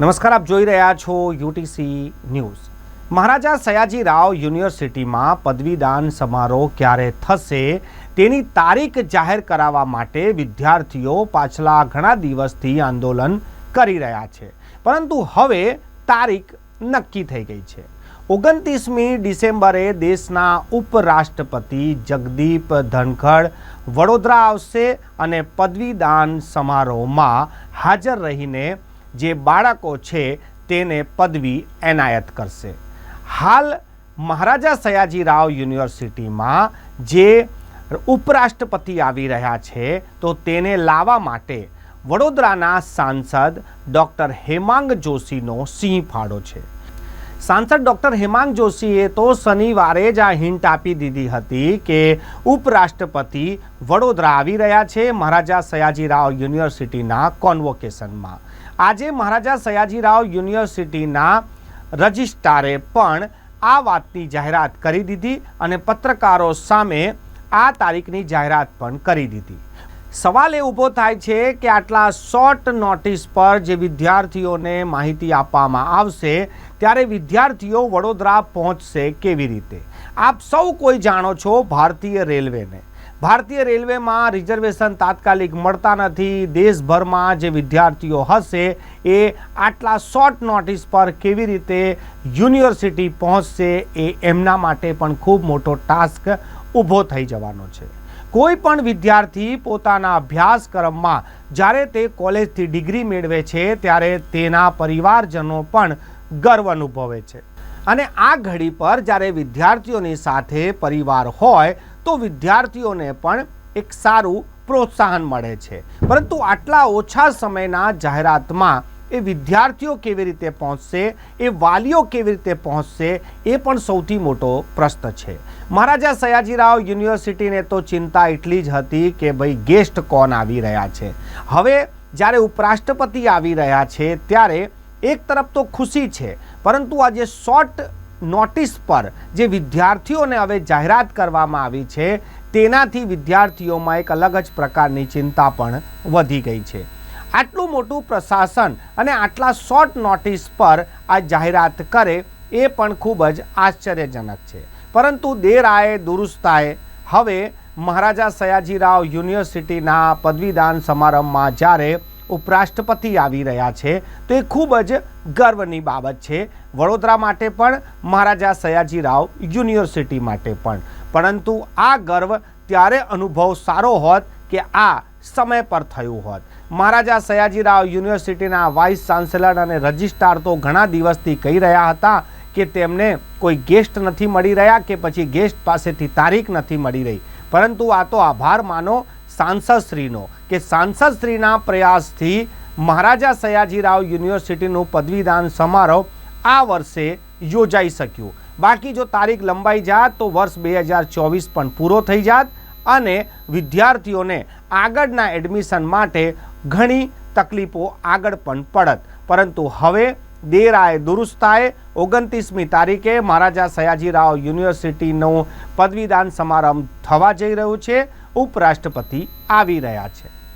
નમસ્કાર, આપ જોઈ રહ્યા છો યુટીસી ન્યૂઝ. મહારાજા સયાજી રાવ યુનિવર્સિટીમાં પદવીદાન સમારોહ ક્યારે થશે તેની તારીખ જાહેર કરાવવા માટે વિદ્યાર્થીઓ પાછલા ઘણા દિવસથી આંદોલન કરી રહ્યા છે. પરંતુ હવે તારીખ નક્કી થઈ ગઈ છે. ઓગણત્રીસમી ડિસેમ્બરે દેશના ઉપરાષ્ટ્રપતિ જગદીપ ધનખડ વડોદરા આવશે અને પદવીદાન સમારોહમાં હાજર રહીને જે બાળકો છે તેને પદવી એનાયત કરશે. હાલ મહારાજા સયાજી રાવ યુનિવર્સિટીમાં જે ઉપરાષ્ટ્રપતિ આવી રહ્યા છે, તો તેને લાવવા માટે વડોદરાના સાંસદ ડૉક્ટર હેમાંગ જોશીનો સિંહ ફાળો છે. સાંસદ ડૉક્ટર હેમાંગ જોશીએ તો શનિવારે જ આ હિન્ટ આપી દીધી હતી કે ઉપરાષ્ટ્રપતિ વડોદરા આવી રહ્યા છે મહારાજા સયાજી રાવ યુનિવર્સિટીના કોન્વોકેશનમાં આજે મહારાજા સયાજી રાવ યુનિવર્સિટીના રજિસ્ટ્રારે પણ આ વાતની જાહેરાત કરી દીધી અને પત્રકારો સામે આ તારીખની જાહેરાત પણ કરી દીધી. સવાલ એ ઊભો થાય છે કે આટલા શોર્ટ નોટિસ પર જે વિદ્યાર્થીઓને માહિતી આપવામાં આવશે, ત્યારે વિદ્યાર્થીઓ વડોદરા પહોંચશે કેવી રીતે? આપ સૌ કોઈ જાણો છો ભારતીય રેલવેને. ભારતીય રેલવેમાં રિઝર્વેશન તાત્કાલિક મળતા નથી. દેશભરમાં જે વિદ્યાર્થીઓ હશે એ આટલા શોર્ટ નોટિસ પર કેવી રીતે યુનિવર્સિટી પહોંચશે એ એમના માટે પણ ખૂબ મોટો ટાસ્ક ઊભો થઈ જવાનો છે. કોઈ પણ વિદ્યાર્થી પોતાના અભ્યાસક્રમમાં જ્યારે તે કોલેજથી ડિગ્રી મેળવે છે, ત્યારે તેના પરિવારજનો પણ ગર્વ અનુભવે છે. અને આ ઘડી પર જ્યારે વિદ્યાર્થીઓની સાથે પરિવાર હોય, તો વિદ્યાર્થીઓને પણ એક સારું પ્રોત્સાહન મળે છે. પરંતુ આટલા ઓછા સમયના જાહેરાતમાં એ વિદ્યાર્થીઓ કેવી રીતે પહોંચશે, એ વાલીઓ કેવી રીતે પહોંચશે, એ પણ સૌથી મોટો પ્રશ્ન છે. મહારાજા સયાજીરાવ યુનિવર્સિટીને તો ચિંતા એટલી જ હતી કે ભાઈ ગેસ્ટ કોણ આવી રહ્યા છે. હવે જ્યારે ઉપરાષ્ટ્રપતિ આવી રહ્યા છે, ત્યારે એક તરફ તો ખુશી છે, પરંતુ આજે શોર્ટ નોટિસ પર જે વિદ્યાર્થીઓને હવે જાહેરાત કરવામાં આવી છે, તેનાથી વિદ્યાર્થીઓમાં એક અલગ જ પ્રકારની ચિંતા પણ વધી ગઈ છે. આટલું મોટું પ્રશાસન અને આટલા શોર્ટ નોટિસ પર આ જાહેરાત કરે એ પણ ખૂબ જ આશ્ચર્યજનક છે. પરંતુ દેરાએ, દુરુસ્તાએ હવે મહારાજા સયાજીરાવ યુનિવર્સિટીના પદવીદાન સમારંભમાં જ્યારે ઉપરાષ્ટ્રપતિ આવી રહ્યા છે. તો એ ખૂબ જ ગર્વની બાબત છે. વડોદરા માટે પણ, મહારાજા સયાજીરાવ યુનિવર્સિટી માટે પણ. પરંતુ આ ગર્વ ત્યારે અનુભવ સારો હોત કે આ સમય પર થયું હોત. મહારાજા સયાજીરાવ યુનિવર્સિટીના વાઇસ ચાન્સેલર અને રજિસ્ટ્રાર તો ઘણા દિવસથી કહી રહ્યા હતા કે તેમને કોઈ ગેસ્ટ નથી મળી રહ્યા કે પછી ગેસ્ટ પાસેથી તારીખ નથી મળી રહી. પરંતુ આ તો આભાર માનો સાંસદશ્રીનો કે સાંસદશ્રીના પ્રયાસથી મહારાજા સયાજીરાવ યુનિવર્સિટીનું પદવીદાન સમારોહ આ વર્ષે યોજાઈ શક્યું. બાકી જો તારીખ લંબાઈ જાત તો વર્ષ બે હજાર ચોવીસ પણ પૂરો થઈ જાત અને વિદ્યાર્થીઓને આગળના એડમિશન માટે ઘણી તકલીફો આગળ પણ પડત. પરંતુ હવે દેરાએ દુરુસ્તાએ ઓગણત્રીસમી તારીખે મહારાજા સયાજીરાવ યુનિવર્સિટીનું પદવીદાન સમારંભ થવા જઈ રહ્યું છે. ઉપરાષ્ટ્રપતિ આવી રહ્યા છે.